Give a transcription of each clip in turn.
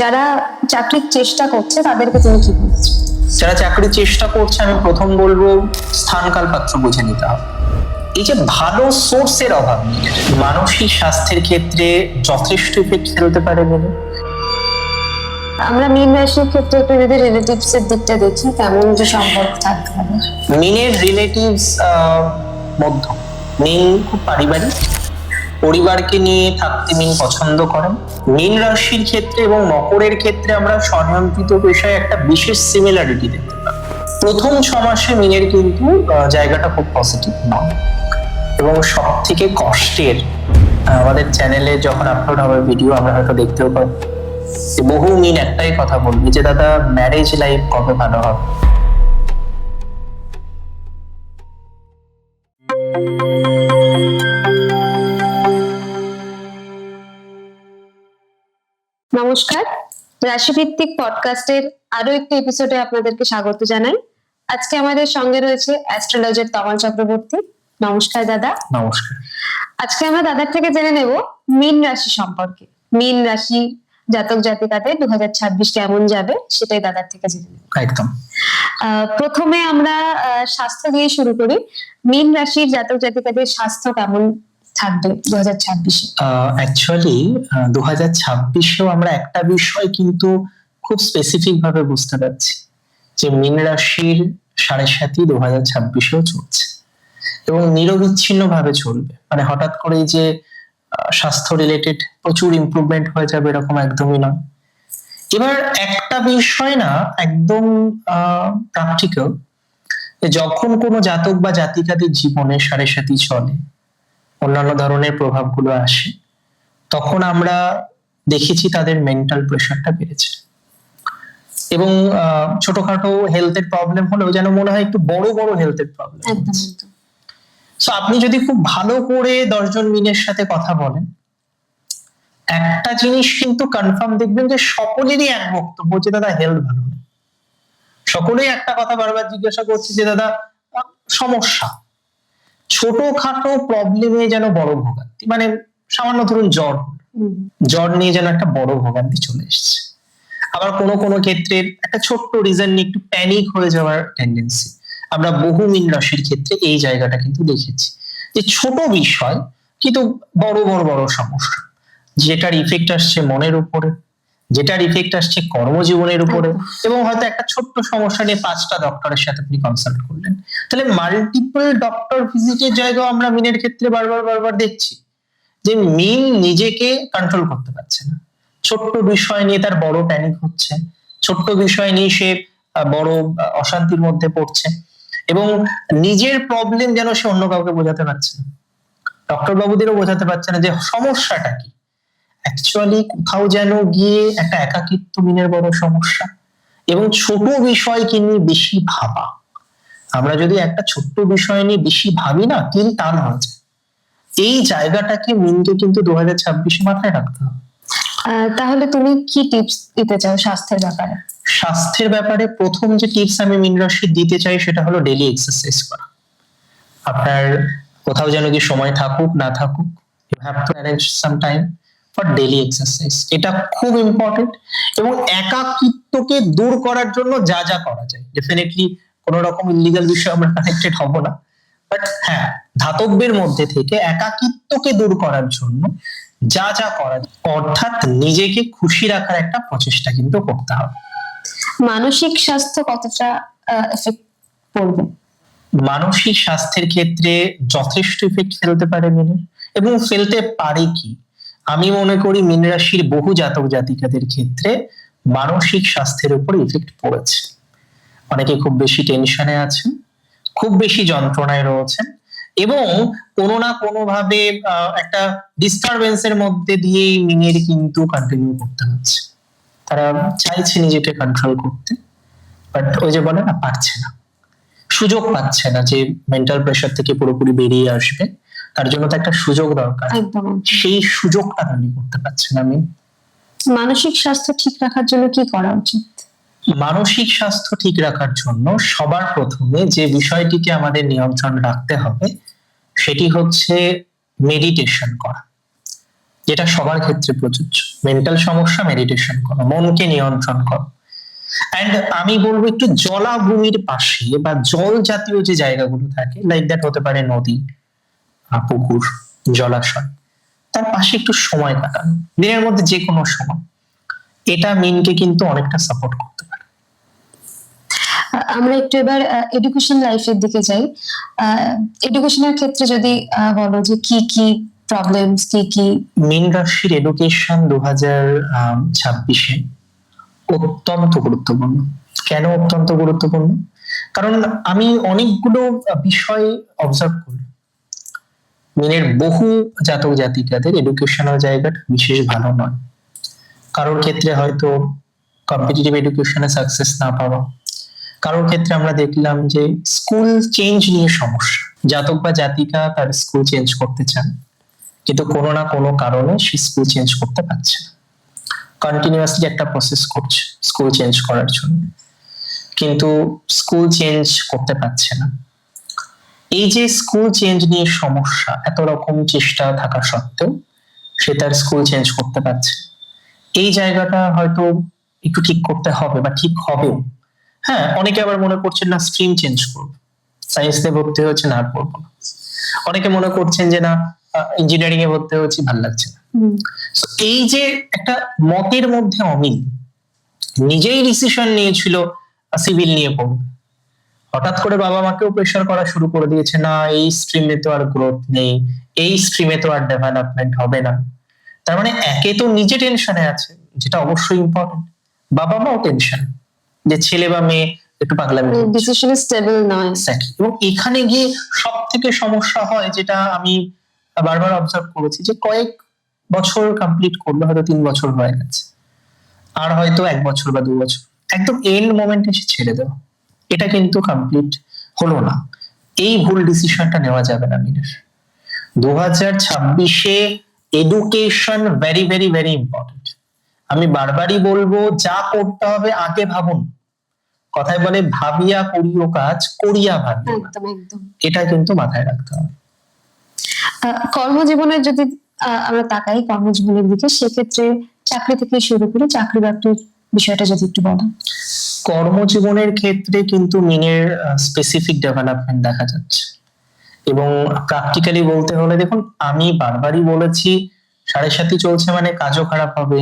যারা চাকরির চেষ্টা করছে তাদেরকে তুমি কি বলছো? যারা চাকরির চেষ্টা করছে আমি প্রথম বলব স্থানকাল পাত্র বুঝে নিতে হবে। এই যে ভালো সোর্সের অভাব মানসিক স্বাস্থ্যের ক্ষেত্রে যথেষ্ট ইফেক্ট ফেলতে পারে বলে। আমরা মীন রাশির ক্ষেত্রে একটু যদি রিলেটিভস এর দিকটা দেখি কেমন যে সম্পর্ক থাকতে পারে। মিনের রিলেটিভস মধ্য। মিন খুব পারিবারিক পরিবারকে নিয়ে থাকতে মিন পছন্দ করেন। মিন রাশির ক্ষেত্রে এবং মকরের ক্ষেত্রে আমরা স্বনিয়ন্ত্রিত পেশায় একটা বিশেষ সিমিলারিটি দেখতে পাই। প্রথম ছ মাসে মিনের কিন্তু জায়গাটা খুব পজিটিভ নয়। এবং সব থেকে কষ্টের আমাদের চ্যানেলে যখন আপলোড হবে ভিডিও আমরা হয়তো দেখতেও পাই বহু মিন একটাই কথা বলবি যে, দাদা ম্যারেজ লাইফ কবে ভালো হবে? নমস্কার। রাশিভিত্তিক পডকাস্টের আরও একটি এপিসোডে আপনাদেরকে স্বাগত জানাই। আজকে আমাদের সঙ্গে রয়েছে অ্যাস্ট্রোলজার তমাল চক্রবর্তী। নমস্কার দাদা। নমস্কার। আজকে আমরা দাদার থেকে জেনে নেব মীন রাশি সম্পর্কে। মীন রাশি জাতক জাতিকাদের দু হাজার ছাব্বিশ কেমন যাবে সেটাই দাদার থেকে জেনে নেব। একদম। আহ, প্রথমে আমরা আহ, স্বাস্থ্য দিয়ে শুরু করি। মীন রাশির জাতক জাতিকাদের স্বাস্থ্য কেমন থাকবে দু হাজার ছাব্বিশে অ্যাকচুয়ালি দু হাজার ছাব্বিশেও আমরা একটা বিষয় কিন্তু খুব স্পেসিফিক ভাবে বুঝতে পারছি যে মীন রাশির সাড়ে সাতই দু হাজার ছাব্বিশেও চলছে এবং নিরবিচ্ছিন্ন ভাবে চলবে। মানে হঠাৎ করেই যে স্বাস্থ্য রিলেটেড প্রচুর ইম্প্রুভমেন্ট হয়ে যাবে এরকম একদমই নয়। এবার একটা বিষয় না, একদম প্র্যাকটিক্যাল যখন কোনো জাতক বা জাতিকাদের জীবনে সাড়ে সাথী চলে অন্যান্য ধরনের প্রভাবগুলো আসে তখন আমরা দেখেছি তাদের মেন্টাল প্রেশারটা বেড়েছে। এবং ছোটখাটো হেলথের প্রবলেম হলেও যেন মনে হয় একটু বড় বড় হেলথের প্রবলেম সো আপনি যদি খুব ভালো করে দশজন মিনের সাথে কথা বলেন একটা জিনিস কিন্তু কনফার্ম দেখবেন যে সকলেরই এক বক্তব্য যে দাদা হেলথ ভালো নেই সকলেই একটা কথা বারবার জিজ্ঞাসা করছে যে দাদা সমস্যা। ছোটখাটো প্রবলেমে যেন বড় ভোগান্তি মানে সামান্য ধরুন জ্বর। জ্বর নিয়ে যেন একটা বড় ভোগান্তি চলে এসেছে। আবার কোনো কোনো ক্ষেত্রে একটা ছোট্ট রিজন নিয়ে একটু প্যানিক হয়ে যাওয়ার টেন্ডেন্সি আমরা বহু মিন রাশির ক্ষেত্রে এই জায়গাটা কিন্তু দেখেছি। যে ছোট বিষয় কিন্তু বড় বড় বড় সমস্যা যেটার ইফেক্ট আসছে মনের উপরে। যেটার ইফেক্ট আসছে কর্মজীবনের উপরে এবং হয়তো একটা ছোট্ট সমস্যা নিয়ে পাঁচটা ডক্টরের সাথে আপনি কনসাল্ট করলেন। তাহলে মাল্টিপল ডক্টর ভিজিটের জায়গাও আমরা মিনের ক্ষেত্রে বারবার বারবার দেখছি যে মিন নিজেকে কন্ট্রোল করতে পারছে না। ছোট্ট বিষয় নিয়ে তার বড় প্যানিক হচ্ছে ছোট্ট বিষয় নিয়ে সে বড় অশান্তির মধ্যে পড়ছে এবং নিজের প্রবলেম যেন সে অন্য কাউকে বোঝাতে পারছে না। ডক্টর বাবুদেরও বোঝাতে পারছে না যে সমস্যাটা কি। অ্যাকচুয়ালি কোথাও যেন গিয়ে একটা একাকিত্ব মিনের বড় সমস্যা। এবং ছোট বিষয়কে নিয়ে বেশি ভাবা। আমরা যদি একটা ছোট্ট বিষয় নিয়ে বেশি ভাবি না টান হয়ে যায়। এই জায়গাটাকে মিনকে কিন্তু দু হাজার ছাব্বিশে মাথায় রাখতে হবে। তাহলে তুমি কি টিপস দিতে চাও স্বাস্থ্যের ব্যাপারে? স্বাস্থ্যের ব্যাপারে প্রথম যে টিপস আমি মিন রাশির দিতে চাই সেটা হলো ডেলি এক্সারসাইজ করা। আপনার কোথাও যেন কি সময় থাকুক না থাকুক you have to arrange some time for daily exercise এটা খুব ইম্পর্টেন্ট এবং একাকিত্বকে দূর করার জন্য যা যা করা যায়। ডেফিনেটলি কোনো রকম ইলিগাল বিষয়ে আমরা কানেক্টেড হব না। বাট হ্যাঁ ধাতব্যের মধ্যে থেকে একাকিত্বকে দূর করার জন্য যা যা করা যায় অর্থাৎ নিজেকে খুশি রাখার একটা প্রচেষ্টা কিন্তু করতে হবে। মানসিক স্বাস্থ্য কতটা এফেক্ট পড়বে মানসিক স্বাস্থ্যের ক্ষেত্রে যথেষ্ট ইফেক্ট ফেলতে পারে মিনে এবং ফেলতে পারে কি? আমি মনে করি মীন রাশির বহু জাতক জাতিকাদের ক্ষেত্রে মানসিক স্বাস্থ্যের উপর ইফেক্ট পড়েছে। অনেকে খুব বেশি টেনশনে আছেন, খুব বেশি যন্ত্রণায় রয়েছেন এবং কোনো না কোনো ভাবে একটা ডিস্টারবেন্সের মধ্যে দিয়েই মিনের কিন্তু কন্টিনিউ করতে হচ্ছে। তারা চাইছে নিজেকে কন্ট্রোল করতে বাট ওই যে বলে না, পারছে না। সুযোগ পাচ্ছে না যে মেন্টাল প্রেশার থেকে পুরোপুরি বেরিয়ে আসবে। তার জন্য তো একটা সুযোগ দরকার। একদম সেই সুযোগটা তৈরি করতে পারছে না আমি। মানসিক স্বাস্থ্য ঠিক রাখার জন্য কি করা উচিত? মানসিক স্বাস্থ্য ঠিক রাখার জন্য সবার প্রথমে যে বিষয়টিকে আমাদের নিয়ন্ত্রণ রাখতে হবে সেটি হচ্ছে মেডিটেশন করা। যেটা সবার ক্ষেত্রে প্রযোজ্য। মেন্টাল সমস্যা মেডিটেশন করো। মনকে নিয়ন্ত্রণ করো। অ্যান্ড আমি বলব একটু জলাভূমির পাশে বা জল জাতীয় যে জায়গাগুলো থাকে লাইক দ্যাট হতে পারে নদী পুকুর জলাশয়। তার পাশে একটু সময় কাটানো। দিনের মধ্যে যে কোনো সময়। এটা মিনকে কিন্তু অনেকটা সাপোর্ট করতে পারে। আমরা একটু এবার এডুকেশন লাইফের দিকে যাই। এডুকেশনের ক্ষেত্রে যদি বলো যে কি কি প্রবলেমস কি কি মিন রাশির এডুকেশন দু হাজার ছাব্বিশে অত্যন্ত গুরুত্বপূর্ণ। কেন অত্যন্ত গুরুত্বপূর্ণ? কারণ আমি অনেকগুলো বিষয় অবজার্ভ করি। মিনের বহু জাতক জাতিকাদের এডুকেশনাল জায়গাটা বিশেষ ভালো নয়। কারোর ক্ষেত্রে হয়তো কম্পিটিটিভ এডুকেশনে সাকসেস না পাওয়া। কারোর ক্ষেত্রে আমরা দেখলাম যে স্কুল চেঞ্জ নিয়ে সমস্যা। জাতক বা জাতিকা তার স্কুল চেঞ্জ করতে চান, কিন্তু কোনো না কোনো কারণে সে স্কুল চেঞ্জ করতে পারছে না। কন্টিনিউয়াসলি একটা প্রসেস করছে স্কুল চেঞ্জ করার জন্য। কিন্তু স্কুল চেঞ্জ করতে পারছে না। এই যে স্কুল চেঞ্জ নিয়ে সমস্যা এত রকম চেষ্টা থাকা সত্ত্বেও সে তার স্কুল চেঞ্জ করতে পারছে। এই জায়গাটা হয়তো একটু ঠিক করতে হবে বা ঠিক হবেও। হ্যাঁ অনেকে আবার মনে করছেন না স্ট্রিম চেঞ্জ করব। সায়েন্স নিয়ে ভর্তি হচ্ছে না আর পড়ব না। অনেকে মনে করছেন যে না ইঞ্জিনিয়ারিং এ ভর্তি হচ্ছে ভালো লাগছে না। এই যে একটা মতের মধ্যে অমিল নিজেই ডিসিশন নিয়েছিল সিভিল নিয়ে পড়বে হঠাৎ করে বাবা মাকেও প্রেশার করা শুরু করে দিয়েছে না এই স্ট্রিমে তো আর গ্রোথ নেই এই স্ট্রিমে তো আর ডেভেলপমেন্ট হবে না। তার মানে একে তো নিজে টেনশনে আছে যেটা অবশ্যই ইম্পর্টেন্ট বাবা মাও টেনশন যে ছেলে বা মেয়ে একটু পাগলামি ডিসিশন স্টেবল নয়। এবং এখানে গিয়ে সব থেকে সমস্যা হয় যেটা আমি বারবার অবজার্ভ করেছি যে কয়েক বছর কমপ্লিট করল হয়তো তিন বছর হয়ে গেছে আর হয়তো এক বছর বা দু বছর। একদম এন্ড মোমেন্টে এসে ছেড়ে দেওয়া। এটা কিন্তু কমপ্লিট হলো না। এই ভুল ডিসিশনটা নেওয়া যাবে না মিনের। দু হাজার ছাব্বিশে education very very very important আমি বারবারই বলব যা করতে হবে আগে ভাবুন। কথায় বলে ভাবিয়া করিও কাজ করিয়া ভাবিও একদম এটা কিন্তু মাথায় রাখতে হবে। কর্মজীবনের যদি আমরা তাকাই কর্মজীবনের দিকে সেক্ষেত্রে চাকরি থেকে শুরু করে চাকরি বাকরির বিষয়টা যদি একটু বলো কর্মজীবনের ক্ষেত্রে কিন্তু মিনের স্পেসিফিক ডেভেলপমেন্ট দেখা যাচ্ছে। এবং প্র্যাকটিক্যালি বলতে হলে দেখুন, আমি বারবারই বলেছি, সাড়ে সাথে চলছে মানে কাজও খারাপ হবে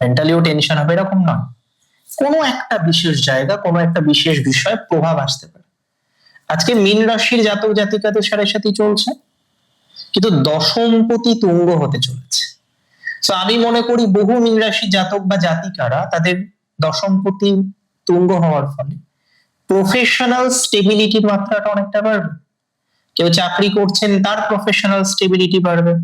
মেন্টালিও টেনশন হবে, এরকম নয়। কোনো একটা বিশেষ জায়গা, কোনো একটা বিশেষ বিষয়ে প্রভাব আসতে পারে। আজকে মিন রাশির জাতক জাতিকাদের সাড়ে সাথে চলছে, কিন্তু দশমপতি তুঙ্গ হতে চলেছে। তো আমি মনে করি বহু মীন রাশির জাতক বা জাতিকারা তাদের দশমপতি তুঙ্গ হওয়ার ফলে। প্রফেশনাল স্টেবিলিটির মাত্রাটা অনেকটা বাড়বে। কেউ চাকরি করছেন, তার প্রফেশনাল স্টেবিলিটি বাড়বে।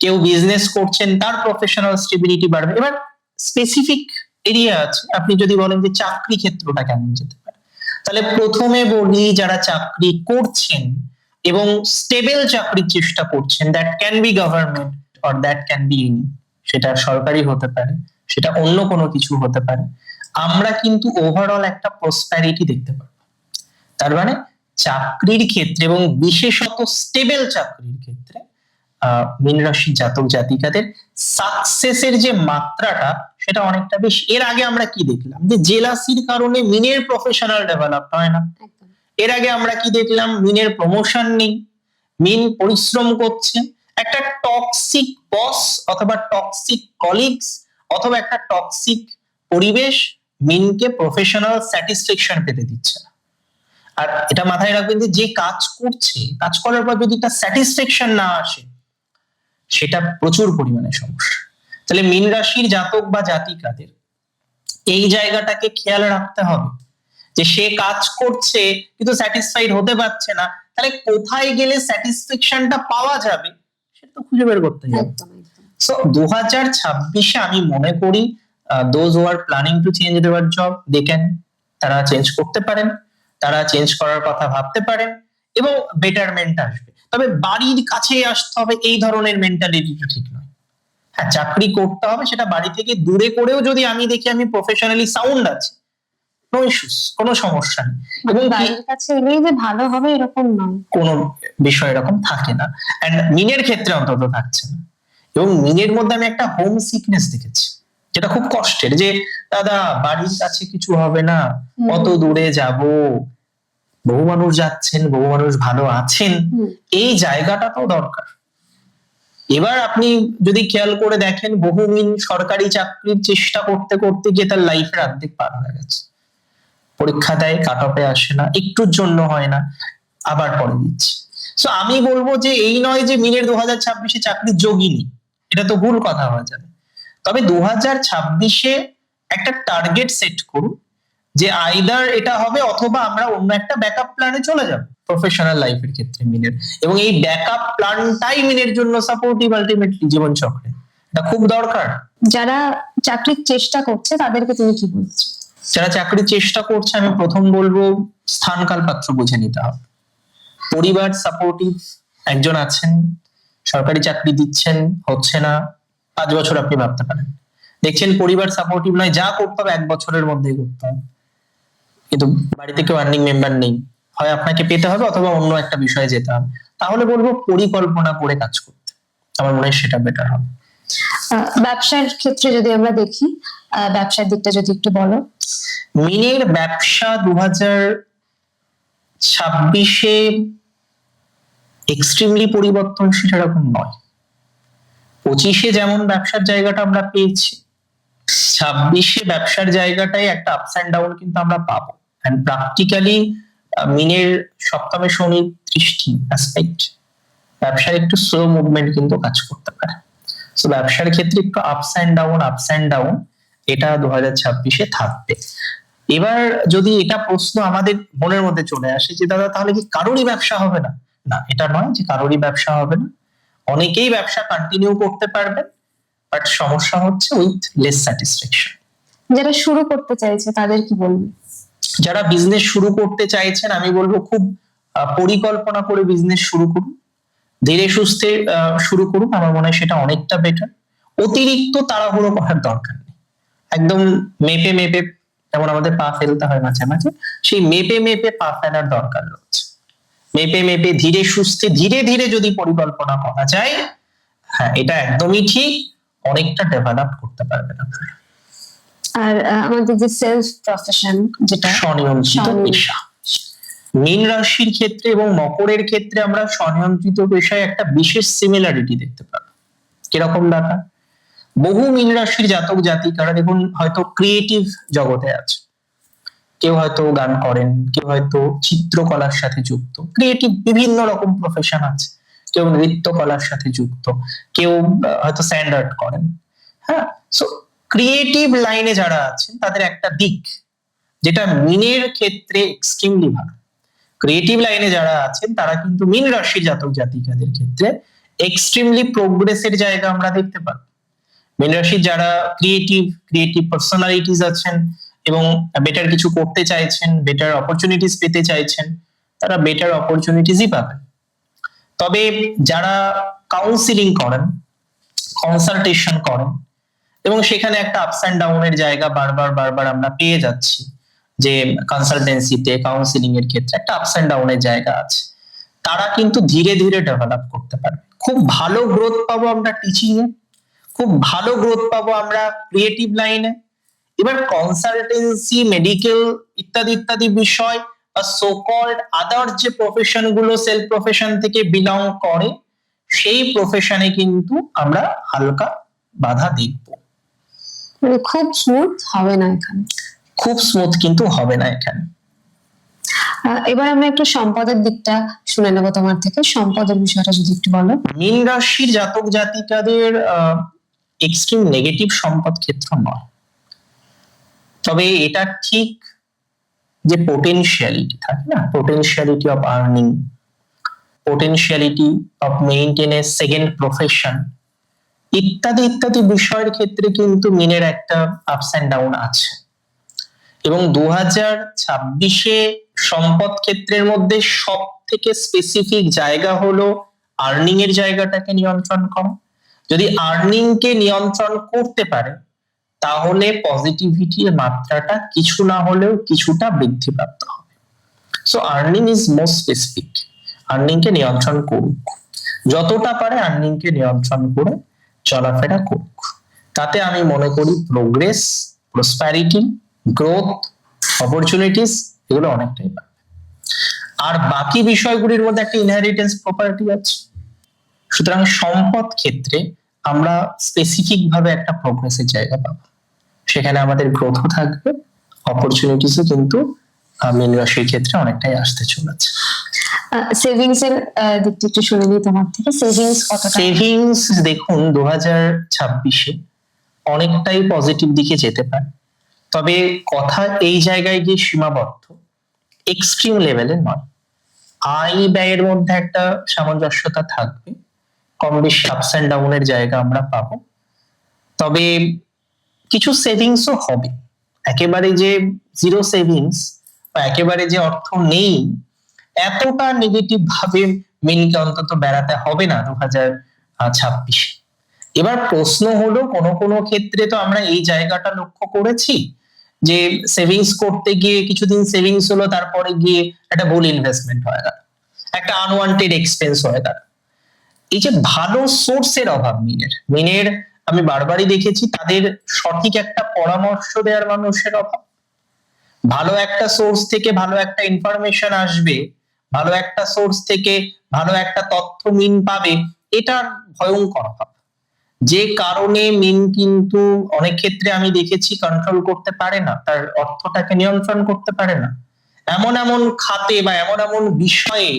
কেউ বিজনেস করছেন, তার প্রফেশনাল স্টেবিলিটি বাড়বে। এবার স্পেসিফিক এরিয়া আছে। আপনি যদি বলেন যে চাকরি ক্ষেত্রটা কেমন যেতে পারে। তাহলে প্রথমে বলি যারা চাকরি করছেন এবং স্টেবল চাকরির চেষ্টা করছেন that can be government or that can be সেটা সরকারি হতে পারে, সেটা অন্য কোনো কিছু হতে পারে। আমরা কিন্তু ওভারঅল একটা প্রসপ্যারিটি দেখতে পাবো। তার মানে চাকরির ক্ষেত্রে এবং বিশেষত স্টেবল চাকরির ক্ষেত্রে মীন রাশি জাতক জাতিকাদের সাকসেসের যে মাত্রাটা সেটা অনেকটা বেশি। এর আগে আমরা কি দেখলাম? যে জেলাসির কারণে মিনের প্রফেশনাল ডেভেলপ হয় না। এর আগে আমরা কি দেখলাম? মিনের প্রমোশন নেই। মিন পরিশ্রম করছে। একটা টক্সিক বস অথবা টক্সিক কলিগস অথবা একটা টক্সিক পরিবেশ মিনকে প্রফেশনাল স্যাটিসফ্যাকশন পেতে দিচ্ছে না। আর এটা মাথায় রাখবেন যে যে কাজ করছে কাজ করার পর যদি তার স্যাটিসফ্যাকশন না আসে সেটা প্রচুর পরিমাণে সমস্যা। তাহলে মীন রাশির জাতক বা জাতিকাদের এই জায়গাটাকে খেয়াল রাখতে হবে যে সে কাজ করছে কিন্তু স্যাটিসফাইড হতে পারছে না তাহলে কোথায় গেলে স্যাটিসফ্যাকশনটা পাওয়া যাবে সেটা তো খুঁজে বের করতে হবে। সো দু হাজার ছাব্বিশে আমি মনে করি those who are planning to change দেওয়ার জব দে ক্যান তারা চেঞ্জ করতে পারেন তারা চেঞ্জ করার কথা ভাবতে পারেন এবং বেটারমেন্ট আসবে। তবে বাড়ির কাছে আসতে হবে এই ধরনের মেন্টালিটিটা ঠিক নয়। হ্যাঁ চাকরি করতে হবে সেটা বাড়ি থেকে দূরে করেও যদি আমি দেখি আমি প্রফেশনালি সাউন্ড আছে কোনো সমস্যা নেই। এবং বাড়ির কাছে এলেই যে ভালো হবে এরকম নয়। কোনো বিষয় এরকম থাকে না। অ্যান্ড মিনের ক্ষেত্রে অন্তত থাকছে না। এবং মিনের মধ্যে আমি একটা হোম সিকনেস দেখেছি। যেটা খুব কষ্টের যে দাদা বাড়ির কাছে কিছু হবে না। কত দূরে যাব। বহু মানুষ যাচ্ছেন বহু মানুষ ভালো আছেন। এই জায়গাটাও দরকার। এবার আপনি যদি খেয়াল করে দেখেন বহুমিন সরকারি চাকরির চেষ্টা করতে করতে গিয়ে তার লাইফের অর্ধেক পার হয়ে গেছে। পরীক্ষা দেয় কাট অফে আসে না একটুর জন্য হয় না আবার পরে দিচ্ছে। তো আমি বলব যে এই নয় যে মিনের দু হাজার ছাব্বিশে চাকরির যোগিনী। এটা তো ভুল কথা হয়ে যাবে। তবে দু হাজার ছাব্বিশে একটা টার্গেট সেট করুন যে আইদার এটা হবে অথবা আমরা অন্য একটা ব্যাকআপ প্ল্যানে চলে যাব প্রফেশনাল লাইফের ক্ষেত্রে মিনের। এবং এই ব্যাকআপ প্ল্যানটাই মিনের জন্য সাপোর্টিভ আলটিমেটলি জীবন চক্রে এটা খুব দরকার। যারা চাকরির চেষ্টা করছে তাদেরকে তুমি কি বলছো? যারা চাকরির চেষ্টা করছে আমি প্রথম বলব স্থান কাল পাত্র বুঝে নিতে হবে। পরিবার সাপোর্টিভ একজন আছেন সরকারি চাকরি দিচ্ছেন হচ্ছে না। পাঁচ বছর আপনি ভাবতে পারেন। দেখছেন পরিবার সাপোর্টিভ নয় যা করতে হবে এক বছরের মধ্যেই করতে হবে। কিন্তু বাড়িতে কেউ আর্নিং মেম্বার নেই। হয় আপনাকে পেতে হবে অথবা অন্য একটা বিষয়ে যেতে হবে। তাহলে বলব পরিকল্পনা করে কাজ করতে। আমার মনে হয় সেটা বেটার হবে। ব্যবসার ক্ষেত্রে যদি আমরা দেখি ব্যবসার দিকটা যদি একটু বলো। মিনের ব্যবসা দু হাজার ছাব্বিশে এক্সট্রিমলি পরিবর্তনশীল এরকম নয়। পঁচিশে যেমন ব্যবসার জায়গাটা আমরা পেয়েছি, ছাব্বিশে ব্যবসার জায়গাটাই একটা আপস অ্যান্ড ডাউন কিন্তু আমরা পাবো। অ্যান্ড প্র্যাকটিক্যালি মিনের সপ্তমে শনির দৃষ্টি অ্যাসপেক্ট ব্যবসার একটু স্লো মুভমেন্ট কিন্তু কাজ করতে পারে। তো ব্যবসার ক্ষেত্রে একটু ups and down ups and down এটা দু হাজার ছাব্বিশে থাকবে। এবার যদি এটা প্রশ্ন আমাদের মনের মধ্যে চলে আসে যে, দাদা, তাহলে কি কারোরই ব্যবসা হবে না? না, এটা নয় যে কারোরই ব্যবসা হবে না। অনেকেই ব্যবসা কন্টিনিউ করতে পারবে বাট সমস্যা হচ্ছে উইথ লেস স্যাটিসফ্যাকশন যারা শুরু করতে চাইছে তাদের কি বলবে? যারা বিজনেস শুরু করতে চাইছেন আমি বলব খুব পরিকল্পনা করে বিজনেস শুরু করুন। ধীরে সুস্থে শুরু করুন আমার মনে হয় সেটা অনেকটা বেটার অতিরিক্ত তাড়াহুড়ো করার দরকার নেই। একদম মেপে মেপে যেমন আমাদের পা ফেলতে হয় মাঝে মাঝে সেই মেপে মেপে পা ফেলার দরকার রয়েছে। মেপে মেপে ধীরে সুস্থে ধীরে ধীরে যদি পরিকল্পনা করা যায় হ্যাঁ এটা একদমই ঠিক অনেকটা ডেভেলপ করতে পারবেন আপনারা আর আমাদের যে সেলফ প্রফেশন যেটা স্বনিয়ন্ত্রিত। পেশা। মীন রাশির ক্ষেত্রে এবং মকরের ক্ষেত্রে আমরা স্বনিয়ন্ত্রিত পেশায় একটা বিশেষ সিমিলারিটি দেখতে পাবো। কীরকম ব্যাপার? বহু মীন রাশির জাতক জাতিকারা দেখুন হয়তো ক্রিয়েটিভ জগতে আছে। কেউ হয়তো গান করেন, কেউ হয়তো চিত্রকলার সাথে যুক্ত ক্রিয়েটিভ বিভিন্ন রকম প্রফেশন আছে। কেউ নৃত্যকলার সাথে যুক্ত, কেউ হয়তো স্যান্ড আর্ট করেন। হ্যাঁ? সো ক্রিয়েটিভ লাইনে যারা আছেন, তাদের একটা দিক, যেটা মিনের ক্ষেত্রে এক্সট্রিমলি ভালো। ক্রিয়েটিভ লাইনে যারা আছেন, তারা কিন্তু মিন রাশির জাতক জাতিকাদের ক্ষেত্রে এক্সট্রিমলি প্রোগ্রেসের জায়গা আমরা দেখতে পাবো মিন রাশির যারা ক্রিয়েটিভ ক্রিয়েটিভ পার্সোনালিটিস আছেন এবং বেটার কিছু করতে চাইছেন বেটার অপরচুনিটিস পেতে চাইছেন, তারা বেটার অপরচুনিটিসই পাবেন। তবে যারা কাউন্সিলিং করেন কনসালটেশন করেন, এবং সেখানে একটা আপস অ্যান্ড ডাউনের জায়গা বারবার বারবার আমরা পেয়ে যাচ্ছি, যে কনসালটেন্সিতে কাউন্সিলিং এর ক্ষেত্রে একটা আপস অ্যান্ড ডাউনের জায়গা আছে, তারা কিন্তু ধীরে ধীরে ডেভেলপ করতে পারবে। খুব ভালো গ্রোথ পাবো আমরা টিচিং এ খুব ভালো গ্রোথ পাবো আমরা ক্রিয়েটিভ লাইনে এবার কনসালটেন্সি মেডিকেল ইত্যাদি ইত্যাদি বিষয় বা সো কল্ড আদার যে প্রফেশনগুলো সেলফ প্রফেশন থেকে বিলং করে সেই প্রফেশনে কিন্তু আমরা হালকা বাধা দেখব। মানে খুব স্মুথ হবে না এখানে। খুব স্মুথ কিন্তু হবে না এখানে। এবার আমরা একটু সম্পদের দিকটা শুনে নেব তোমার থেকে। সম্পদের বিষয়টা যদি একটু বলো। মীন রাশির জাতক জাতিকাদের এক্সট্রিম নেগেটিভ সম্পদ ক্ষেত্র নয়। তবে এটা ঠিক যে পোটেনশিয়ালিটি থাকে না? Potentiality of earning potentiality of maintain a second profession ইত্যাদি ইত্যাদি বিষয়ের ক্ষেত্রে কিন্তু মিনের একটা আপস অ্যান্ড ডাউন আছে। এবং দু হাজার ছাব্বিশে সম্পদ ক্ষেত্রের মধ্যে সব থেকে স্পেসিফিক জায়গা হলো আর্নিং এর জায়গাটাকে নিয়ন্ত্রণ করা। যদি আর্নিং কে নিয়ন্ত্রণ করতে পারে তাহলে পজিটিভিটির মাত্রাটা কিছু না হলেও কিছুটা বৃদ্ধিপ্রাপ্ত হবে। So earning is most specific earning কে নিয়ন্ত্রণ করুক যতটা পারে আর্নিং কে নিয়ন্ত্রণ করে চলাফেরা করুক তাতে আমি মনে করি প্রোগ্রেস প্রসপ্যারিটি গ্রোথ অপরচুনিটিস এগুলো অনেকটাই বাড়বে। আর বাকি বিষয়গুলির মধ্যে একটা ইনহেরিটেন্স প্রপার্টি আছে। সুতরাং সম্পদ ক্ষেত্রে আমরা স্পেসিফিক ভাবে একটা প্রোগ্রেসের জায়গা পাবো। সেখানে আমাদের গ্রোথও থাকবে অপরচুনিটিসও কিন্তু মীন রাশির ক্ষেত্রে অনেকটাই আসতে চলেছে। সেভিংস এর দিকটা একটু শুনে নিই তোমার থেকে। সেভিংস কতটা? সেভিংস দেখুন দু হাজার ছাব্বিশে অনেকটাই পজিটিভ দিকে যেতে পারে। তবে কথা এই জায়গায় গিয়ে সীমাবদ্ধ এক্সট্রিম লেভেলে নয়। আয় ব্যয়ের মধ্যে একটা সামঞ্জস্যতা থাকবে। কম বেশি আপস অ্যান্ড ডাউনের জায়গা আমরা পাবো। তবে কিছু সেভিংসও হবে। একেবারে যে জিরো সেভিংস বা একেবারে যে অর্থ নেই, এতটা নেগেটিভ ভাবে মিনকে অন্তত বেড়াতে হবে না দু হাজার ছাব্বিশে। এবার প্রশ্ন হলো, কোনো কোনো ক্ষেত্রে তো আমরা এই জায়গাটা লক্ষ্য করেছি যে সেভিংস করতে গিয়ে কিছুদিন সেভিংস হলো, তারপরে গিয়ে একটা ভুল ইনভেস্টমেন্ট হয়ে গেল, একটা আনওয়ান্টেড এক্সপেন্স হয়ে গেল। এই যে ভালো সোর্সের অভাব মিনের মিনের আমি বারবারই দেখেছি তাদের সঠিক একটা পরামর্শ দেওয়ার মানুষের অভাব। ভালো একটা সোর্স থেকে ভালো একটা ইনফরমেশন আসবে, ভালো একটা সোর্স থেকে ভালো একটা তথ্য মিন পাবে, এটার ভয়ঙ্কর অভাব। যে কারণে মিন কিন্তু অনেক ক্ষেত্রে আমি দেখেছি কন্ট্রোল করতে পারে না, তার অর্থটাকে নিয়ন্ত্রণ করতে পারে না। এমন এমন খাতে বা এমন এমন বিষয়ে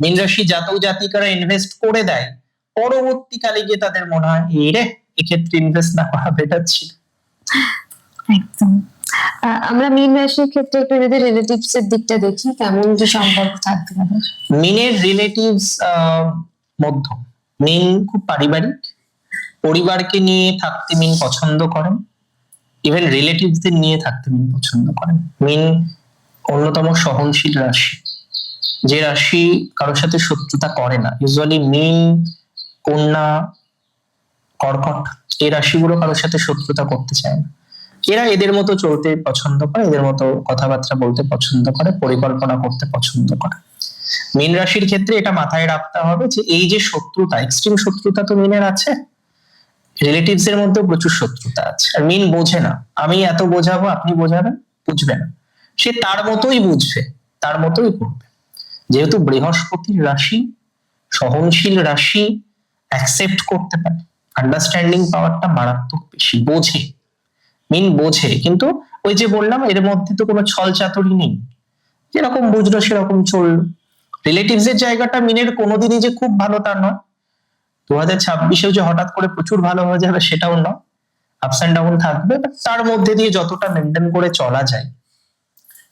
মিন রাশি জাতক জাতিকারা ইনভেস্ট করে দেয়, পরবর্তীকালে গিয়ে তাদের মনে হয় এই রে এক্ষেত্রে ইনভেস্ট না করা বেটার ছিল। একদম। আমরা মীন রাশির ক্ষেত্রে একটু যদি রিলেটিভস এর দিকটা দেখি কেমন যে সম্পর্ক থাকতে পারে। মিনের রিলেটিভস মধ্যম মিন খুব পারিবারিক। পরিবারকে নিয়ে থাকতে মিন পছন্দ করেন। ইভেন রিলেটিভসদের নিয়ে থাকতে মিন পছন্দ করেন। মিন অন্যতম সহনশীল রাশি। যে রাশি কারোর সাথে শত্রুতা করে না। ইউজুয়ালি মিন কন্যা কর্কট, এই রাশিগুলো কারোর সাথে শত্রুতা করতে চায় না। এরা এদের মতো চলতে পছন্দ করে, এদের মতো কথাবার্তা বলতে পছন্দ করে, পরিকল্পনা করতে পছন্দ করে। মীন রাশির ক্ষেত্রে এটা মাথায় রাখতে হবে যে এই যে শত্রুতা এক্সট্রিম শত্রুতা তো মিনের আছে রিলেটিভস এর মধ্যেও প্রচুর শত্রুতা আছে। আর মিন বোঝে না, আমি এত বোঝাবো, আপনি বোঝাবেন, বুঝবে না। সে তার মতোই বুঝবে, তার মতোই করবে। যেহেতু বৃহস্পতির রাশি, সহনশীল রাশি অ্যাকসেপ্ট করতে পারে। আন্ডারস্ট্যান্ডিং পাওয়ারটা মারাত্মক বেশি বোঝে। মিন বোঝে কিন্তু ওই যে বললাম এর মধ্যে তো কোনো ছল চাতুরি নেই। যেরকম বুঝলো সেরকম চলল। রিলেটিভস এর জায়গাটা মিনের কোনোদিনই যে খুব ভালো তা নয়। দু হাজার ছাব্বিশেও যে হঠাৎ করে প্রচুর ভালো হয়ে যাবে সেটাও নয়। আপস অ্যান্ড ডাউন থাকবে তার মধ্যে দিয়ে যতটা মেনটেন করে চলা যায়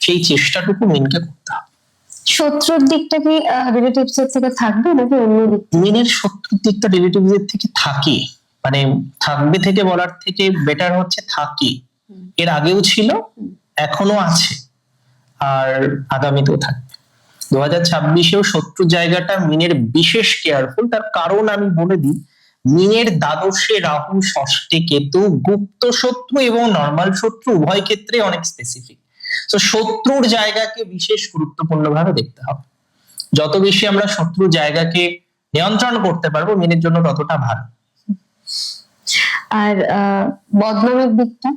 সেই চেষ্টাটুকু মিনকে করতে হবে। শত্রুর দিকটা কি রিলেটিভস এর থেকে থাকবে নাকি অন্য দিক মিনের শত্রুর দিকটা রিলেটিভস এর থেকে থাকে। মানে থাকবে থেকে বলার থেকে বেটার হচ্ছে থাকে। এর আগেও ছিল এখনও আছে। আর আগামীতেও থাকবে। দু হাজার ছাব্বিশেও শত্রু জায়গাটা মিনের বিশেষ কেয়ারফুল তার কারণ আমি বলে দিই মিনের দ্বাদশে রাহু ষষ্ঠে কেতু গুপ্ত শত্রু এবং নর্মাল শত্রু উভয় ক্ষেত্রে অনেক স্পেসিফিক তো শত্রুর জায়গাকে বিশেষ গুরুত্বপূর্ণ ভাবে দেখতে হবে। যত বেশি আমরা শত্রুর জায়গাকে নিয়ন্ত্রণ করতে পারব মিনের জন্য ততটা ভালো। আর বদনামের দিকটা?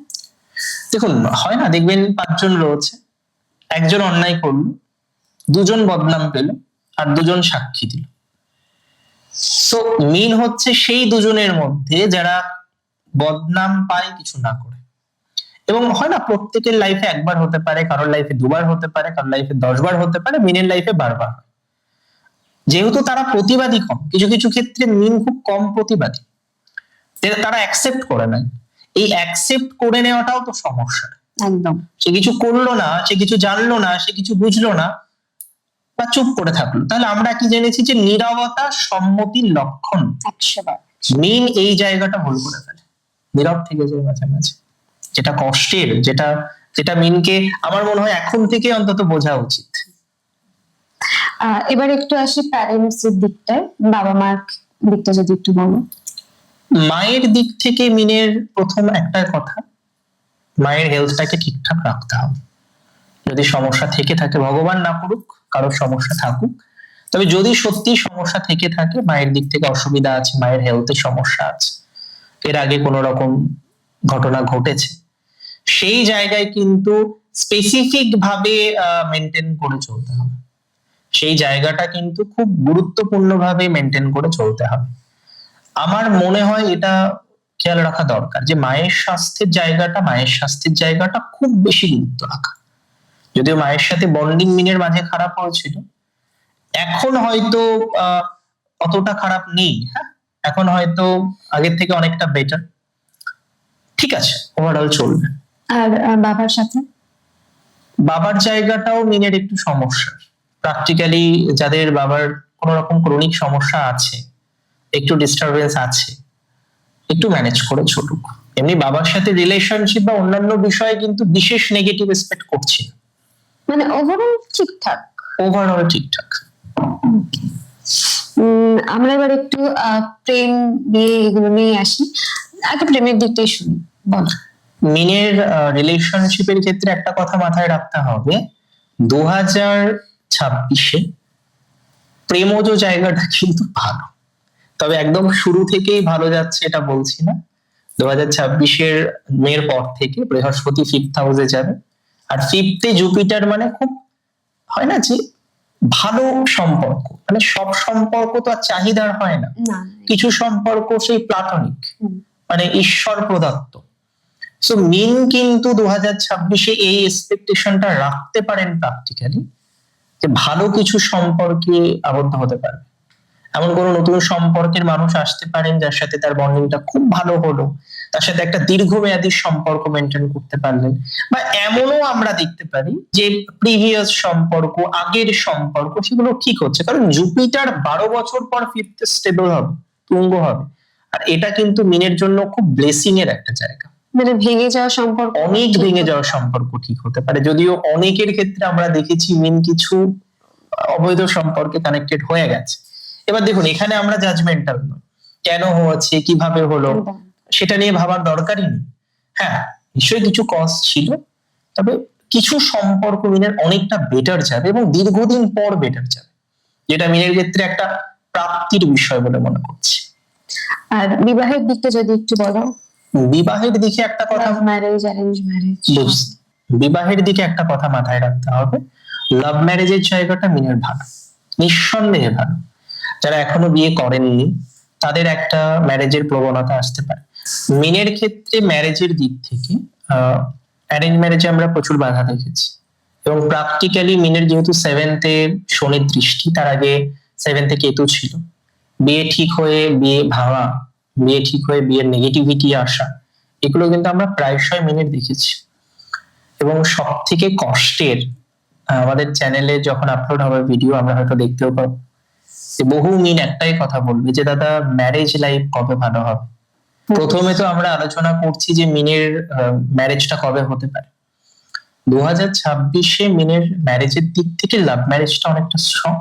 দেখুন, হয় না, দেখবেন পাঁচজন রয়েছে। একজন অন্যায় করল, দুজন বদনাম পেল, আর দুজন সাক্ষী দিল। তো মিন হচ্ছে সেই দুজনের মধ্যে যারা বদনাম পায়, কিছু না করে। এবং হয় না, প্রত্যেকের লাইফে একবার হতে পারে, কারোর লাইফে দুবার হতে পারে, কারোর লাইফে দশবার হতে পারে মিনের লাইফে বারবার। যেহেতু তারা প্রতিবাদী কম, কিছু কিছু ক্ষেত্রে মিন খুব কম প্রতিবাদী। তারা অ্যাকসেপ্ট করে নেয়। এই অ্যাকসেপ্ট করে নেওয়াটাও তো সমস্যা। একদম। সে কিছু করল না সে কিছু জানলো না সে কিছু বুঝলো না বা চুপ করে থাকল। তাহলে আমরা কি জেনেছি যে নীরবতা সম্মতির লক্ষণ? একশো মেন এই জায়গাটা ভুল করে ফেলে। নীরব থেকে যায় মাঝে মাঝে যেটা কষ্টের যেটা যেটা মিনকে আমার মনে হয় এখন থেকে অন্তত বোঝা উচিত। এবার একটু আসি প্যারেন্টস এর দিকটায়। বাবা মার দিকটা যদি একটু বলো। মায়ের দিক থেকে মিনের প্রথম একটা কথা, মায়ের হেলথটাকে ঠিকঠাক রাখতে হবে। যদি সমস্যা থেকে থাকে, ভগবান না করুক, কারোর সমস্যা থাকুক। তবে যদি সত্যি সমস্যা থেকে থাকে, মায়ের দিক থেকে অসুবিধা আছে, মায়ের হেলথের সমস্যা আছে, এর আগে কোনো রকম ঘটনা ঘটেছে, সেই জায়গায় কিন্তু স্পেসিফিক ভাবে মেনটেন করে চলতে হবে। সেই জায়গাটা কিন্তু খুব গুরুত্বপূর্ণ ভাবে মেনটেন করে চলতে হবে। আমার মনে হয় এটা খেয়াল রাখা দরকার যে মায়ের স্বাস্থ্যের জায়গাটা মায়ের স্বাস্থ্যের জায়গাটা খুব বেশি গুরুত্ব রাখা। যদিও মায়ের সাথে বন্ডিং মিনের মাঝে খারাপ হয়েছিল এখন হয়তো অতটা খারাপ নেই হ্যাঁ? এখন হয়তো আগের থেকে অনেকটা বেটার ঠিক আছে ওভারঅল চলবে। আর বাবার সাথে? বাবার জায়গাটাও মিনের একটু সমস্যা। প্র্যাকটিক্যালি যাদের বাবার কোনো রকম ক্রনিক সমস্যা আছে একটু ডিস্টারবেন্স আছে একটু ম্যানেজ করে চলুক। এমনি বাবার সাথে রিলেশনশিপ বা অন্যান্য বিষয়ে কিন্তু বিশেষ নেগেটিভ এক্সপেক্ট করছি মানে ওভারঅল ঠিকঠাক? ওভারঅল ঠিকঠাক। আমরা এবার একটু প্রেম বিয়ে এগুলো নিয়ে আসি। আগে প্রেমের দিকটাই শুনি বলো। মিনের রিলেশনশিপের ক্ষেত্রে একটা কথা মাথায় রাখতে হবে। দু হাজার ছাব্বিশে প্রেমজ জায়গাটা কিন্তু ভালো। তবে একদম শুরু থেকেই ভালো যাচ্ছে এটা বলছি না। দু হাজার ছাব্বিশের মেয়ের পর থেকে বৃহস্পতি ফিফথ হাউসে যাবে। আর ফিফথে জুপিটার মানে খুব হয় না যে ভালো সম্পর্ক মানে সব সম্পর্ক তো আর চাহিদার হয় না। না কিছু সম্পর্ক সেই প্লাটনিক মানে ঈশ্বর প্রদত্ত। সো মিন কিন্তু দু হাজার ছাব্বিশে এই এক্সপেকটেশনটা রাখতে পারেন প্র্যাকটিক্যালি যে ভালো কিছু সম্পর্কে আবদ্ধ হতে পারবে। এমন কোনো নতুন সম্পর্কের মানুষ আসতে পারেন যার সাথে তার বন্ডিংটা খুব ভালো হলো। তার সাথে একটা দীর্ঘমেয়াদী সম্পর্ক মেনটেন করতে পারলেন। বা এমনও আমরা দেখতে পারি যে প্রিভিয়াস সম্পর্ক আগের সম্পর্ক সেগুলো ঠিক হচ্ছে। কারণ জুপিটার বারো বছর পর ফিরতে স্টেবল হবে তুঙ্গ হবে। আর এটা কিন্তু মিনের জন্য খুব ব্লেসিং এর একটা জায়গা। মানে ভেঙে যাওয়া সম্পর্ক অনেক ভেঙে যাওয়া সম্পর্ক ঠিক হতে পারে। যদিও অনেকের ক্ষেত্রে আমরা দেখেছি মিন কিছু অবৈধ সম্পর্কে কানেক্টেড হয়ে গেছে। এবার দেখুন এখানে আমরা জাজমেন্টাল কেন হচ্ছে কীভাবে হলো সেটা নিয়ে ভাবার দরকারই নেই। হ্যাঁ নিশ্চয়ই কিছু কজ ছিল তবে কিছু সম্পর্ক মিনের অনেকটা বেটার যাবে এবং দীর্ঘদিন পর বেটার যাবে যেটা মিনের ক্ষেত্রে একটা প্রাপ্তির বিষয় বলে মনে করছি। আর বিবাহের দিকটা যদি একটু বলো। বিবাহের দিকে একটা কথা ম্যারেজ অ্যারেঞ্জ ম্যারেজ বিবাহের দিকে একটা কথা মাথায় রাখতে হবে। লাভ ম্যারেজের জায়গাটা মিনের ভালো নিঃসন্দেহে ভালো। যারা এখনও বিয়ে করেননি, তাদের একটা ম্যারেজের প্রবণতা আসতে পারে। মিনের ক্ষেত্রে ম্যারেজের দিক থেকে অ্যারেঞ্জ ম্যারেজে আমরা প্রচুর বাধা দেখেছি। এবং প্র্যাকটিক্যালি মিনের যেহেতু সেভেন্থে শনির দৃষ্টি, তার আগে সেভেন্থে কেতু ছিল। বিয়ে ঠিক হয়ে বিয়ে ভাবা বিয়ে ঠিক হয়ে বিয়ের নেগেটিভিটি আসা, এগুলো কিন্তু আমরা প্রায়শই মিনের দেখেছি। এবং সব থেকে কষ্টের, আমাদের চ্যানেলে যখন আপলোড হবে ভিডিও আমরা হয়তো দেখতেও পাবো। যে বহু মিন একটাই কথা বলবে যে দাদা ম্যারেজ লাইফ কবে ভালো হবে? প্রথমে তো আমরা আলোচনা করছি যে মিনের ম্যারেজটা কবে হতে পারে। দু হাজার ছাব্বিশে মিনের ম্যারেজের দিক থেকে লাভ ম্যারেজটা অনেকটা স্ট্রং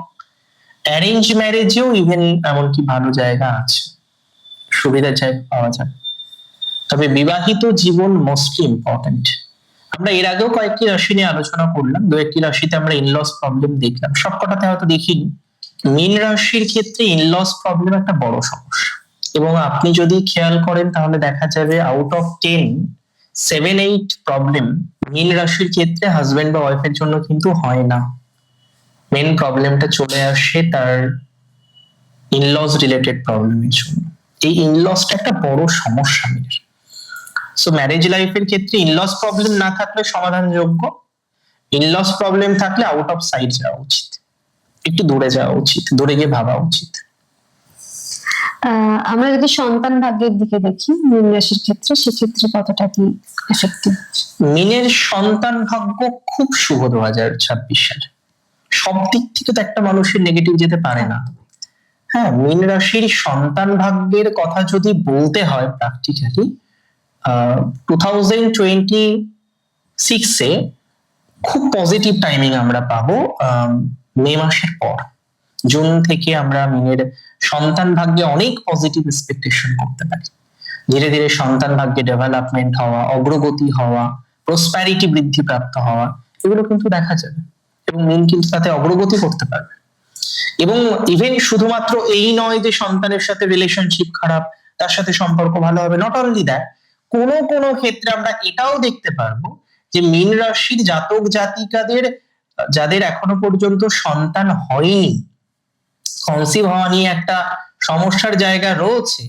অ্যারেঞ্জ ম্যারেজেও ইভেন এমনকি ভালো জায়গা আছে। সুবিধার জায়গা পাওয়া যায়। তবে বিবাহিত জীবন মোস্টলি ইম্পর্টেন্ট আমরা এর আগেও কয়েকটি রাশি নিয়ে আলোচনা করলাম। দু একটি রাশিতে আমরা ইনলস প্রবলেম দেখলাম। সবকটাতে হয়তো দেখিনি। মীন রাশির ক্ষেত্রে ইনলস প্রবলেম একটা বড় সমস্যা। এবং আপনি যদি খেয়াল করেন, তাহলে দেখা যাবে out of ten seven eight problem মীন রাশির ক্ষেত্রে হাজবেন্ড বা ওয়াইফের জন্য কিন্তু হয় না। মেন প্রবলেমটা চলে আসে তার ইনলস রিলেটেড প্রবলেমের জন্য। এই ইনলসটা একটা বড় সমস্যা মেয়ের। সো ম্যারেজ লাইফের ক্ষেত্রে ইনলস প্রবলেম না থাকলে সমাধানযোগ্য। ইনলস প্রবলেম থাকলে আউট অফ সাইড যাওয়া উচিত। একটু দূরে যাওয়া উচিত দূরে গিয়ে ভাবা উচিত। আমরা যদি সন্তান ভাগ্যের দিকে দেখি মীন রাশির ক্ষেত্রে সেক্ষেত্রে কতটা কি এফেক্টিভ মিনের সন্তান ভাগ্য খুব শুভ দু হাজার ছাব্বিশ সালে। সব দিক থেকে তো একটা মানুষের নেগেটিভ যেতে পারে না। হ্যাঁ মীন রাশির সন্তান ভাগ্যের কথা যদি বলতে হয় প্র্যাকটিক্যালি টু থাউজেন্ড টোয়েন্টি সিক্সে খুব পজিটিভ টাইমিং আমরা পাবো। মে মাসের পর, জুন থেকে আমরা মিনের সন্তান ভাগ্যে অনেক পজিটিভ এক্সপেকটেশন করতে পারি। ধীরে ধীরে সন্তান ভাগ্যে ডেভেলপমেন্ট হওয়া, অগ্রগতি হওয়া প্রসপ্যারিটি বৃদ্ধি প্রাপ্ত হওয়া, এগুলো কিন্তু দেখা যাবে এবং মিন কিন্তু তাতে অগ্রগতি করতে পারবে। এবং ইভেন শুধুমাত্র এই নয় যে সন্তানের সাথে রিলেশনশিপ খারাপ, তার সাথে সম্পর্ক ভালো হবে নট অনলি দ্যাট কোনো কোনো ক্ষেত্রে আমরা এটাও দেখতে পারব যে মীন রাশির জাতক জাতিকাদের যাদের এখনও পর্যন্ত সন্তান হয়নি কনসিভ হওয়া নিয়ে একটা সমস্যার জায়গা রয়েছে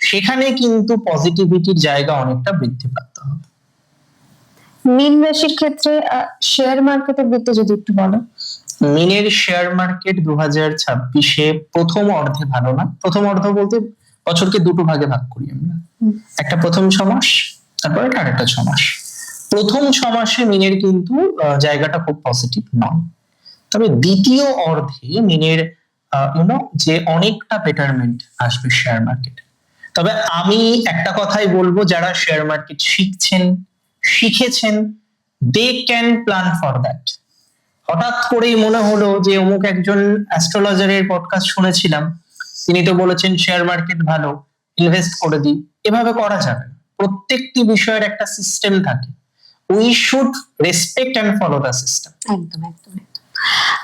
সেখানে কিন্তু পজিটিভিটির জায়গা অনেকটা বৃদ্ধিপ্রাপ্ত হবে। মীন রাশির ক্ষেত্রে শেয়ার মার্কেটের দিকটা যদি একটু বলো। মিনের শেয়ার মার্কেট দু হাজার ছাব্বিশে প্রথম অর্ধে ভালো না। প্রথম অর্ধ বলতে বছরকে দুটো ভাগে ভাগ করি আমরা। একটা প্রথম ছ মাস তারপরে আরেকটা ছ মাস প্রথম ছ মাসে মিনের কিন্তু জায়গাটা খুব পজিটিভ নয়। তবে দ্বিতীয় অর্ধে মিনের যে অনেকটা বেটারমেন্ট আসবে শেয়ার মার্কেট তবে আমি একটা কথাই বলব, যারা শেয়ার মার্কেট শিখছেন, শিখেছেন they can plan for that হঠাৎ করেই মনে হলো যে অমুক একজন অ্যাস্ট্রোলজারের পডকাস্ট শুনেছিলাম, তিনি তো বলেছেন শেয়ার মার্কেট ভালো ইনভেস্ট করে দিই এভাবে করা যাবে প্রত্যেকটি বিষয়ের একটা সিস্টেম থাকে। We should respect and follow the system একদম একদম একদম।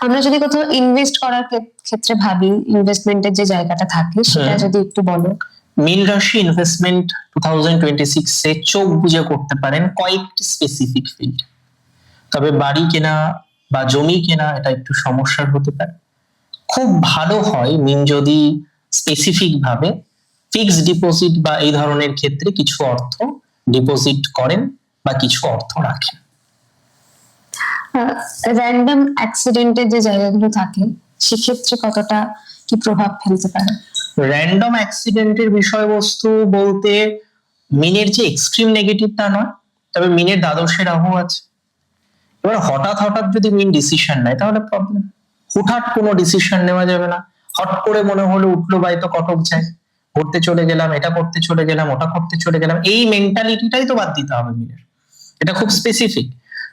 আমরা যদি কোথাও ইনভেস্ট করার ক্ষেত্রে ভাবি ইনভেস্টমেন্টের যে জায়গাটা থাকে সেটা যদি একটু বলো। মীন রাশি ইনভেস্টমেন্ট টু থাউজেন্ড টোয়েন্টি সিক্সে চোখ বুঝে করতে পারেন কয়েকটি স্পেসিফিক ফিল্ড তবে বাড়ি কেনা বা জমি কেনা এটা একটু সমস্যার হতে পারে। খুব ভালো হয় মিন যদি স্পেসিফিক ভাবে ফিক্সড ডিপোজিট বা এই ধরনের ক্ষেত্রে কিছু অর্থ ডিপোজিট করেন। বা কিছু অর্থ রাখেন র্যান্ডম অ্যাক্সিডেন্টের যে জায়গাগুলো থাকে সেক্ষেত্রে কতটা কি প্রভাব ফেলতে পারে? র্যান্ডম অ্যাক্সিডেন্টের বিষয়বস্তু বলতে মিনের যে এক্সট্রিম নেগেটিভ তা নয় তবে মিনের রাহু আছে। এবার হঠাৎ হঠাৎ যদি মিন ডিসিশন নেয় তাহলে প্রবলেম হুটহাট কোনো ডিসিশন নেওয়া যাবে না। হট করে মনে হলো উঠল বাই তো কটক যায়। ঘুরতে চলে গেলাম এটা করতে চলে গেলাম ওটা করতে চলে গেলাম এই মেন্টালিটিটাই তো বাদ দিতে হবে মিনের। এটা খুব স্পেসিফিক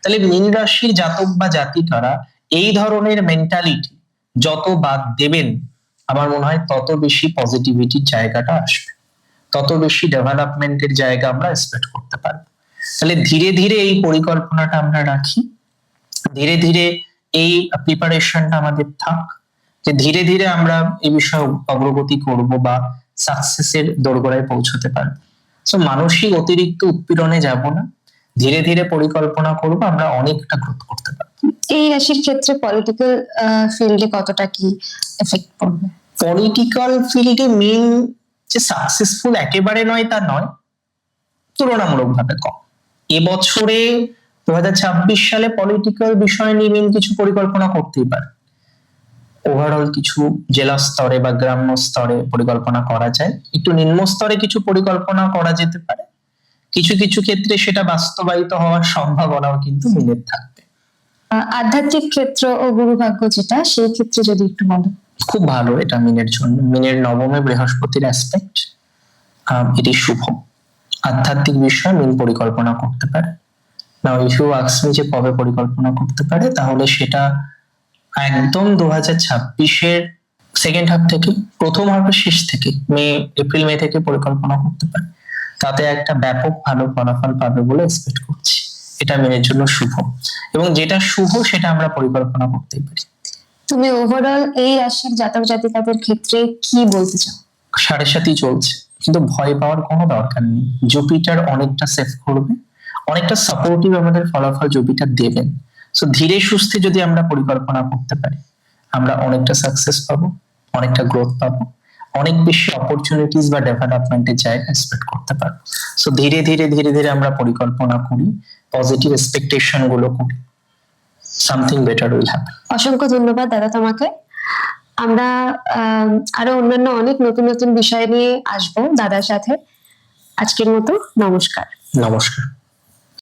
তাহলে মীন রাশির জাতক বা জাতিকারা এই ধরনের মেন্টালিটি যত বাদ দেবেন, আমার মনে হয় তত বেশি পজিটিভিটির জায়গাটা আসবে। তত বেশি ডেভেলপমেন্টের জায়গা আমরা এক্সপেক্ট করতে পারব। তাহলে ধীরে ধীরে এই পরিকল্পনাটা আমরা রাখি। ধীরে ধীরে এই প্রিপারেশনটা আমাদের থাক। যে ধীরে ধীরে আমরা এই বিষয়ে অগ্রগতি করব বা সাকসেসের দোরগোড়ায় পৌঁছতে পারব। সো মানসিক অতিরিক্ত উৎপীড়নে যাব না। ধীরে ধীরে পরিকল্পনা করব আমরা অনেকটা গ্রোথ করতে পারব। এই রাশির ক্ষেত্রে পলিটিক্যাল ফিল্ডে কতটা কি এফেক্ট পড়বে? পলিটিক্যাল ফিল্ডে মেন যে সাকসেসফুল একেবারে নয় তা নয় তুলনামূলকভাবে কম। এবছরে দু হাজার ছাব্বিশ সালে পলিটিক্যাল বিষয় নিয়ে মেন কিছু পরিকল্পনা করতেই পারে। ওভারঅল কিছু জেলা স্তরে বা গ্রাম্য স্তরে পরিকল্পনা করা যায়। একটু নিম্ন স্তরে কিছু পরিকল্পনা করা যেতে পারে। কিছু কিছু ক্ষেত্রে সেটা বাস্তবায়িত হওয়ার সম্ভাবনাও কিন্তু মিলের থাকবে। আধ্যাত্মিক ক্ষেত্র ও গুরুভাগ্য যেটা সেই ক্ষেত্রে যদি একটু বলো। খুব ভালো এটা মিনের জন্য। মিনের নবমে বৃহস্পতির অ্যাসপেক্ট এটি শুভ। আধ্যাত্মিক বিষয়ে মিন পরিকল্পনা করতে পারে। না ইফ ইউ আক্সমি যে কবে পরিকল্পনা করতে পারে তাহলে সেটা একদম দু হাজার ছাব্বিশের সেকেন্ড হাফ থেকে প্রথম হাফের শেষ থেকে মে এপ্রিল মে থেকে পরিকল্পনা করতে পারে। তাতে একটা ব্যাপক ভালো ফলাফল পাবে বলে এক্সপেক্ট করছি। এটা মেনের জন্য শুভ। এবং যেটা শুভ সেটা আমরা পরিকল্পনা করতেই পারি। তুমি ওভারঅল এই রাশির জাতক জাতিকাদের ক্ষেত্রে কি বলতে চাও? সাড়ে সাতই চলছে। কিন্তু ভয় পাওয়ার কোনো দরকার নেই। জুপিটার অনেকটা সেফ করবে। অনেকটা সাপোর্টিভ আমাদের ফলাফল জুপিটার দেবেন। সো ধীরে সুস্থে যদি আমরা পরিকল্পনা করতে পারি আমরা অনেকটা সাকসেস পাবো অনেকটা গ্রোথ পাবো। অনেক বেশি অপরচুনিটিস বা ডেভেলপমেন্টের জায়গা এক্সপেক্ট করতে পারব সো ধীরে ধীরে ধীরে ধীরে আমরা পরিকল্পনা করি পজিটিভ এক্সপেকটেশনগুলো করি। সামথিং বেটার উইল হ্যাপেন অসংখ্য ধন্যবাদ দাদা তোমাকে। আমরা আরও অন্যান্য অনেক নতুন নতুন বিষয় নিয়ে আসব দাদার সাথে। আজকের মতো নমস্কার। নমস্কার।